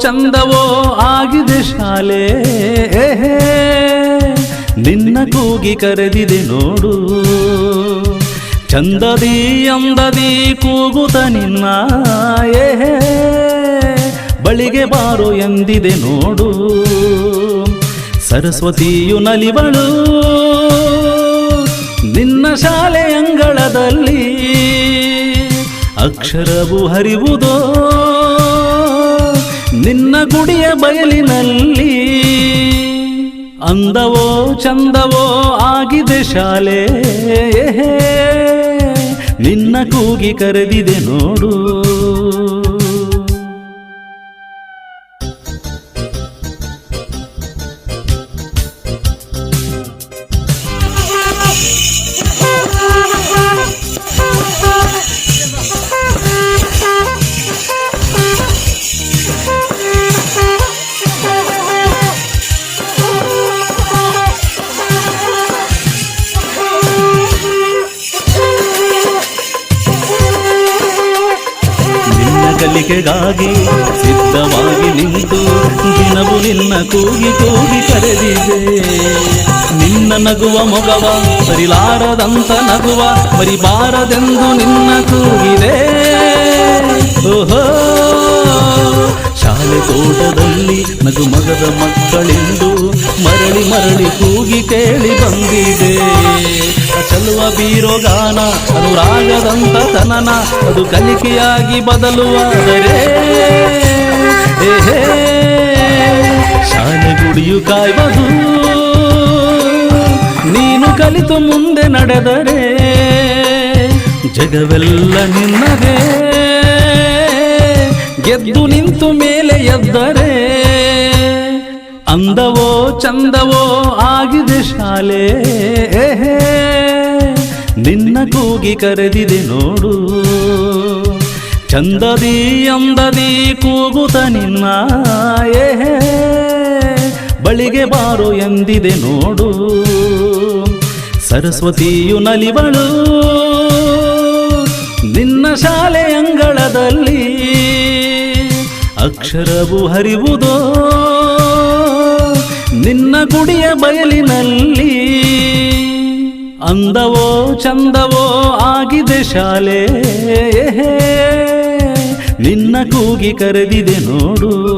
ಚಂದವೋ ಆಗಿದೆ ಶಾಲೆ. ನಿನ್ನ ಕೂಗಿ ಕರೆದಿದೆ ನೋಡು. ಚಂದದಿ ಅಂದದಿ ಕೂಗುತ ನಿನ್ನ. ಏ ಬಳಿಗೆ ಬಾರು ಎಂದಿದೆ ನೋಡು. ಸರಸ್ವತಿಯು ನಲಿವಳು. ನಿನ್ನ ಶಾಲೆ ಅಂಗಳದಲ್ಲಿ ಅಕ್ಷರವು ಹರಿವುದೋ. ನಿನ್ನ ಗುಡಿಯ ಬಯಲಿನಲ್ಲಿ. ಅಂದವೋ ಚಂದವೋ ಆಗಿದೆ ಶಾಲೆ. ನಿನ್ನ ಕೂಗಿ ಕರೆದಿದೆ ನೋಡು. ನಿನ್ನ ಕಲಿಕೆಗಾಗಿ ಸಿದ್ಧವಾಗಿ ನಿಂತು ದಿನವು ನಿನ್ನ ಕೂಗಿ ಕೂಗಿ ಕರೆದಿದೆ. ನಿನ್ನ ನಗುವ ಮೊಗವ ಸರಿಲಾರದಂತ ನಗುವ ಮರಿಬಾರದೆಂದು ನಿನ್ನ ಕೂಗಿದೆ. ಓಹೋ, ಶಾಲೆ ತೋಟದಲ್ಲಿ ನಗು ಮಗದ ಮಕ್ಕಳೆಂದು ಮರಳಿ ಮರಳಿ ಕೂಗಿ ಕೇಳಿ ಬಂದಿದೆ. ಚಲುವ ಬೀರೋಗಾನ ಅನುರಾಗದಂತ ತನನ ಅದು ಕಲಿಕೆಯಾಗಿ ಬದಲುವಾದರೆ ಶಾಲೆ ಗುಡಿಯು ಕಾಯ್ಬೋದು ನೀನು ಕಲಿತು ಮುಂದೆ ನಡೆದರೆ ಜಗವೆಲ್ಲ ನಿನ್ನದೇ. ಗೆದ್ದು ನಿಂತು ಮೇಲೆ ಎದ್ದರೆ ಅಂದವೋ ಚಂದವೋ ಆಗಿದೆ ಶಾಲೆ. ನಿನ್ನ ಕೂಗಿ ಕರೆದಿದೆ ನೋಡು. ಚಂದದಿ ಅಂದದಿ ಕೂಗುತ್ತ ನಿನ್ನ ಏ ಬಳಿಗೆ ಬಾರು ಎಂದಿದೆ ನೋಡು. ಸರಸ್ವತಿಯು ನಲಿವಳು. ನಿನ್ನ ಶಾಲೆ ಅಂಗಳದಲ್ಲಿ ಅಕ್ಷರವು ಹರಿವುದೋ. ನಿನ್ನ ಗುಡಿಯ ಬಯಲಿನಲ್ಲಿ ಅಂದವೋ ಚಂದವೋ ಆಗಿದೆ ಶಾಲೆ. ನಿನ್ನ ಕೂಗಿ ಕರೆದಿದೆ ನೋಡು.